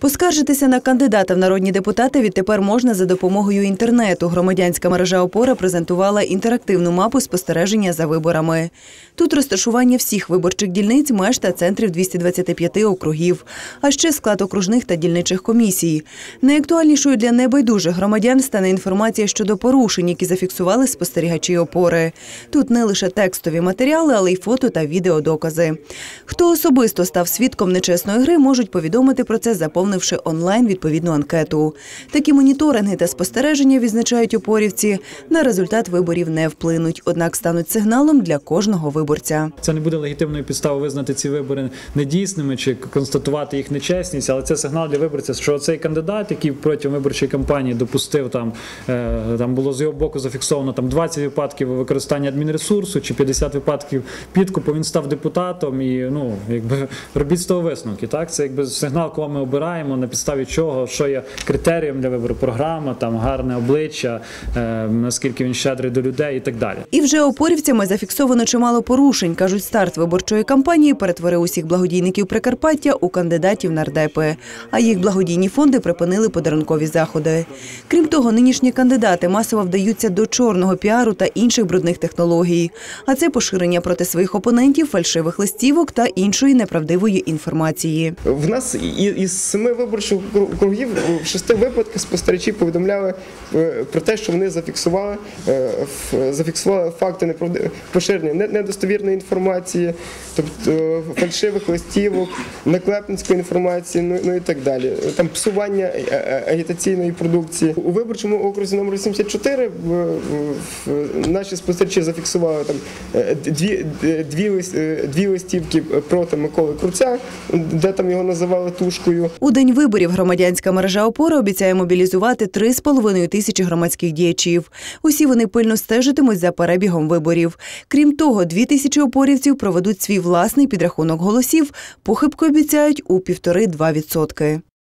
Поскаржитися на кандидата в народні депутати відтепер можна за допомогою інтернету. Громадянська мережа опора презентувала інтерактивну мапу спостереження за виборами. Тут розташування всіх виборчих дільниць, меж та центрів 225 округів, а ще склад окружних та дільничих комісій. Найактуальнішою для небайдужих громадян стане інформація щодо порушень, які зафіксували спостерігачі опори. Тут не лише текстові матеріали, але й фото та відеодокази. Хто особисто став свідком нечесної гри, можуть повідомити про це, заповнивши онлайн відповідну анкету. Такі моніторинги та спостереження відзначають опорівці. На результат виборів не вплинуть, однак стануть сигналом для кожного виборця. Це не буде легітимною підставою визнати ці вибори недійсними чи констатувати їх нечесність, але це сигнал для виборця, що цей кандидат, який протягом виборчої кампанії допустив там, е, там було з його боку зафіксовано там 20 випадків використання адмінресурсу чи 50 випадків підкупу, він став депутатом і ну якби робіть з того висновки. Так, це якби сигнал, кого ми обираємо, на підставі чого, що є критерієм для вибору, програма, там гарне обличчя, е, наскільки він щедрий до людей і так далі. І вже опорівцями зафіксовано чимало порушень. кажуть, старт виборчої кампанії перетворив усіх благодійників Прикарпаття у кандидатів нардепи. А їх благодійні фонди припинили подарункові заходи. Крім того, нинішні кандидати масово вдаються до чорного піару та інших брудних технологій. А це поширення проти своїх опонентів, фальшивих листівок та іншої неправдивої інформації. В нас із семи виборчих округ- округів в шести випадках спостерігачі повідомляли е, про те, що вони зафіксували, е, зафіксували факти поширення недостовірної інформації, тобто е, фальшивих листівок, наклепницької інформації, ну, ну і так далі. Там псування е, е, агітаційної продукції. У виборчому окрузі номер 74 в- в- наші спостерігачі зафіксували там е, дві, е, дві, е, дві листівки проти Миколи Круця, де там його називали тушкою. День виборів громадянська мережа опора обіцяє мобілізувати 3,5 тисячі громадських діячів. Усі вони пильно стежитимуть за перебігом виборів. Крім того, дві тисячі опорівців проведуть свій власний підрахунок голосів. Похибку обіцяють у півтори-два відсотки.